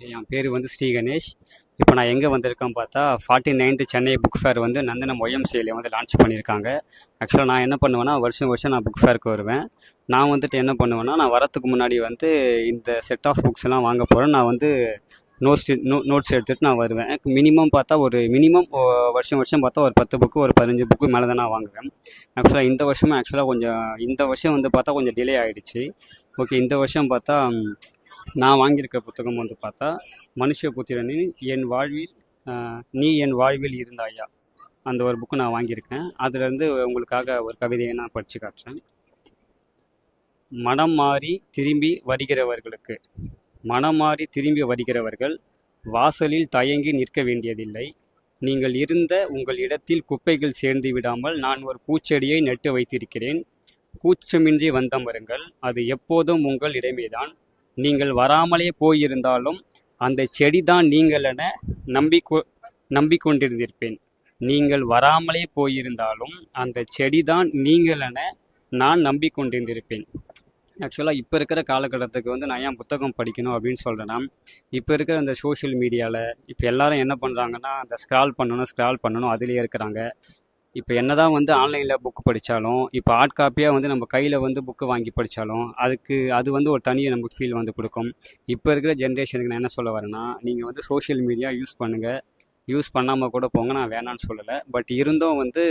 Okay என் பேர் வந்து ஸ்ரீ கணேஷ். இப்போ நான் எங்கே வந்திருக்கேன் பார்த்தா forty ninth Chennai book fair வந்து நந்தனம் ஒய்எம்சியில் வந்து லான்ச் பண்ணியிருக்காங்க. ஆக்சுவலாக நான் என்ன பண்ணுவேன்னா வருஷம் வருஷம் நான் புக் ஃபேருக்கு வருவேன். நான் வந்துட்டு என்ன பண்ணுவேன்னா நான் வரத்துக்கு முன்னாடி வந்து இந்த செட் ஆஃப் புக்ஸ் எல்லாம் வாங்க போகிறேன் நான் வந்து நோட்ஸ் நோ நோட்ஸ் எடுத்துகிட்டு நான் வருவேன். மினிமம் பார்த்தா ஒரு மினிமம் வருஷம் வருஷம் பார்த்தா ஒரு பத்து புக்கு ஒரு பதினஞ்சு புக்கு மேலே தான் நான் வாங்குவேன். ஆக்சுவலாக இந்த வருஷமும் ஆக்சுவலாக கொஞ்சம் இந்த வருஷம் வந்து பார்த்தா கொஞ்சம் டிலே ஆகிடுச்சு ஓகே இந்த வருஷம் பார்த்தா நான் வாங்கியிருக்க புத்தகம் வந்து பார்த்தா மனுஷபுத்திரனின் என் வாழ்வில் நீ என் வாழ்வில் இருந்தாயா? அந்த ஒரு புக்கு நான் வாங்கியிருக்கேன். அதுலேருந்து உங்களுக்காக ஒரு கவிதையை நான் படித்து காட்டுறேன். மனம் மாறி திரும்பி வருகிறவர்களுக்கு மனம் மாறி திரும்பி வருகிறவர்கள் வாசலில் தயங்கி நிற்க வேண்டியதில்லை. நீங்கள் இருந்த உங்கள் இடத்தில் குப்பைகள் சேர்ந்து விடாமல் நான் ஒரு பூச்செடியை நட்டு வைத்திருக்கிறேன். கூச்சமின்றி வந்தமருங்கள் அது எப்போதும் உங்கள் இடமேதான். நீங்கள் வராமலே போயிருந்தாலும் அந்த செடி தான் நீங்கள் என நம்பிக்கொ நம்பிக்கொண்டிருந்திருப்பேன். நீங்கள் வராமலே போயிருந்தாலும் அந்த செடி தான் நீங்கள் என நான் நம்பிக்கொண்டிருந்திருப்பேன். ஆக்சுவலாக இப்போ இருக்கிற காலகட்டத்துக்கு வந்து நான் ஏன் புத்தகம் படிக்கணும் அப்படின்னு சொல்கிறேன்னா இப்போ இருக்கிற அந்த சோஷியல் மீடியாவில் இப்போ எல்லாரும் என்ன பண்ணுறாங்கன்னா அந்த ஸ்க்ரால் பண்ணணும் ஸ்க்ரால் பண்ணணும் அதிலே இருக்கிறாங்க. இப்போ என்னதான் வந்து ஆன்லைனில் புக்கு படித்தாலும் இப்போ ஹார்ட் காப்பியாக வந்து நம்ம கையில் வந்து புக்கு வாங்கி படித்தாலும் அதுக்கு அது வந்து ஒரு தனியாக நமக்கு ஃபீல் வந்து கொடுக்கும். இப்போ இருக்கிற ஜென்ரேஷனுக்கு நான் என்ன சொல்ல வரேன்னா நீங்கள் வந்து சோஷியல் மீடியா யூஸ் பண்ணுங்கள் யூஸ் பண்ணாமல் கூட போங்க நான் வேணான்னு சொல்லலை. பட் இருந்தும் வந்து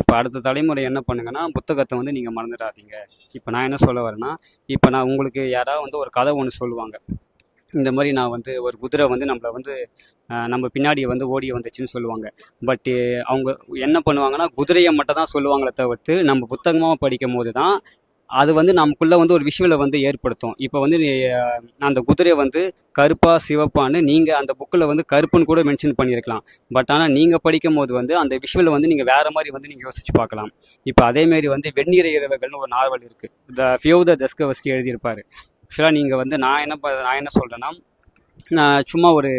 இப்போ அடுத்த தலைமுறை என்ன பண்ணுங்கன்னா புத்தகத்தை வந்து நீங்கள் மறந்துடாதீங்க. இப்போ நான் என்ன சொல்ல வரேன்னா இப்போ நான் உங்களுக்கு யாராவது வந்து ஒரு கதை ஒன்று சொல்லுவாங்க. இந்த மாதிரி நான் வந்து ஒரு குதிரை வந்து நம்மளை வந்து நம்ம பின்னாடி வந்து ஓடி வந்துச்சுன்னு சொல்லுவாங்க. பட்டு அவங்க என்ன பண்ணுவாங்கன்னா குதிரையை மட்டும் தான் சொல்லுவாங்களே தவிர்த்து நம்ம புத்தகமாக படிக்கும் போது தான் அது வந்து நமக்குள்ளே வந்து ஒரு விஷுவலை வந்து ஏற்படுத்தும். இப்போ வந்து அந்த குதிரையை வந்து கருப்பா சிவப்பான்னு நீங்கள் அந்த புக்கில் வந்து கருப்புன்னு கூட மென்ஷன் பண்ணியிருக்கலாம். பட் ஆனால் நீங்கள் படிக்கும் போது வந்து அந்த விஷுவலை வந்து நீங்கள் வேறு மாதிரி வந்து நீங்கள் யோசிச்சு பார்க்கலாம். இப்போ அதேமாரி வந்து வெந்நீர இரவுகள்னு ஒரு நாவல் இருக்குது த ஃபியூ த தஸ்கவஸ்கி எழுதியிருப்பார். ஆக்சுவலாக நீங்கள் வந்து நான் என்ன ப- நான் என்ன சொல்கிறேன்னா நான் சும்மா ஒரு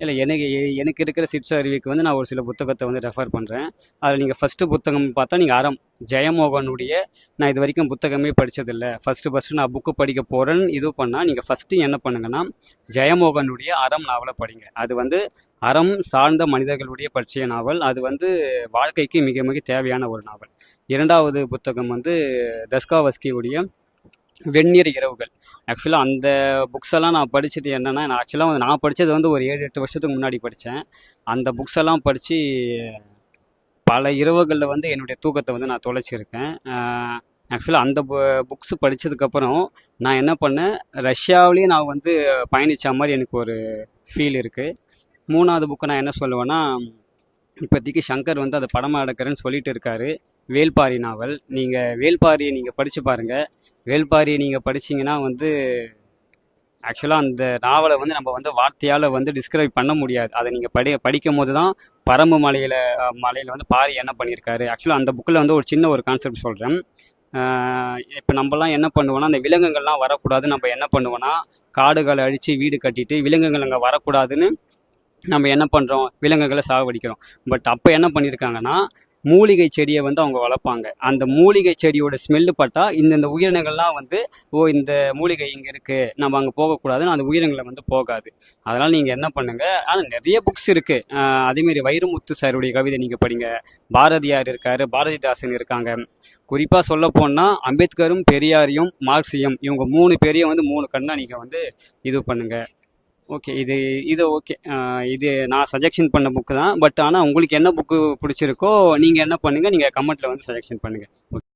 இல்லை எனக்கு எ- எனக்கு இருக்கிற சிற்றறிவுக்கு வந்து நான் ஒரு சில புத்தகத்தை வந்து ரெஃபர் பண்ணுறேன் அதில் நீங்கள் ஃபஸ்ட்டு புத்தகம் பார்த்தா நீங்கள் அறம் ஜெயமோகனுடைய நான் இது வரைக்கும் புத்தகமே படித்ததில்லை ஃபஸ்ட்டு ஃபஸ்ட்டு நான் புக்கு படிக்க போகிறேன்னு இது பண்ணால் நீங்கள் ஃபஸ்ட்டு என்ன பண்ணுங்கன்னா ஜெயமோகனுடைய அறம் நாவலை படிங்க. அது வந்து அறம் சார்ந்த மனிதர்களுடைய பற்றிய நாவல் அது வந்து வாழ்க்கைக்கு மிக மிக தேவையான ஒரு நாவல் இரண்டாவது புத்தகம் வந்து தஸ்காவஸ்கியுடைய வெந்நீர் இரவுகள். ஆக்சுவலாக அந்த புக்ஸ் எல்லாம் நான் படிச்சுட்டு என்னென்னா நான் ஆக்சுவலாக வந்து நான் படித்தது வந்து ஒரு ஏழு எட்டு வருஷத்துக்கு முன்னாடி படித்தேன் அந்த புக்ஸ் எல்லாம் படித்து பல இரவுகளில் வந்து என்னுடைய தூக்கத்தை வந்து நான் தொலைச்சிருக்கேன். ஆக்சுவலாக அந்த புக்ஸ் படித்ததுக்கப்புறம் நான் என்ன பண்ணேன் ரஷ்யாவிலேயே நான் வந்து பயணித்த மாதிரி எனக்கு ஒரு ஃபீல் இருக்குது மூணாவது புக்கு நான் என்ன சொல்லுவேன்னா இப்போதைக்கு சங்கர் வந்து அதை படமாக எடுக்கிறேன்னு சொல்லிட்டு இருக்காரு. வேல்பாரி நாவல். நீங்கள் வேல்பாரியை நீங்கள் படித்து பாருங்கள் வேள்பாரி நீங்கள் படிச்சீங்கன்னா வந்து ஆக்சுவலாக அந்த நாவலை வந்து நம்ம வந்து வார்த்தையால் வந்து டிஸ்கிரைப் பண்ண முடியாது. அதை நீங்கள் படி படிக்கும் போது தான் பரம்பு மலையில் மலையில் வந்து பாரி என்ன பண்ணியிருக்காரு? ஆக்சுவலாக அந்த புக்கில் வந்து ஒரு சின்ன ஒரு கான்செப்ட் சொல்கிறேன் இப்போ நம்மலாம் என்ன பண்ணுவோன்னா அந்த விலங்குகள்லாம் வரக்கூடாது நம்ம என்ன பண்ணுவோன்னா காடுகளை அழித்து வீடு கட்டிட்டு விலங்குகள் அங்கே வரக்கூடாதுன்னு நம்ம என்ன பண்ணுறோம் விலங்குகளை சாகடிக்கிறோம். பட் அப்போ என்ன பண்ணியிருக்காங்கன்னா மூலிகை செடியை வந்து அவங்க வளர்ப்பாங்க. அந்த மூலிகை செடியோட ஸ்மெல்லு பட்டா இந்தந்த உயிரினங்கள்லாம் வந்து ஓ இந்த மூலிகை இங்கே இருக்குது நம்ம அங்கே போகக்கூடாதுன்னு அந்த உயிரினங்களை வந்து போகாது. அதனால் நீங்கள் என்ன பண்ணுங்கள் ஆனால் நிறைய புக்ஸ் இருக்குது அதேமாரி வைரமுத்து சாருடைய கவிதை நீங்கள் படிங்க. பாரதியார் இருக்கார் பாரதிதாசன் இருக்காங்க. குறிப்பாக சொல்ல போனால் அம்பேத்கரும் பெரியாரையும் மார்க்சியம் இவங்க மூணு பேரையும் வந்து மூணு கண்ணாக நீங்கள் வந்து இது பண்ணுங்கள் ஓகே இது இது ஓகே இது நான் சஜெக்ஷன் பண்ண புக்கு தான். பட் ஆனால் உங்களுக்கு என்ன புக்கு பிடிச்சிருக்கோ நீங்கள் என்ன பண்ணுங்கள் நீங்கள் கமெண்ட்டில் வந்து சஜெக்ஷன் பண்ணுங்கள் ஓகே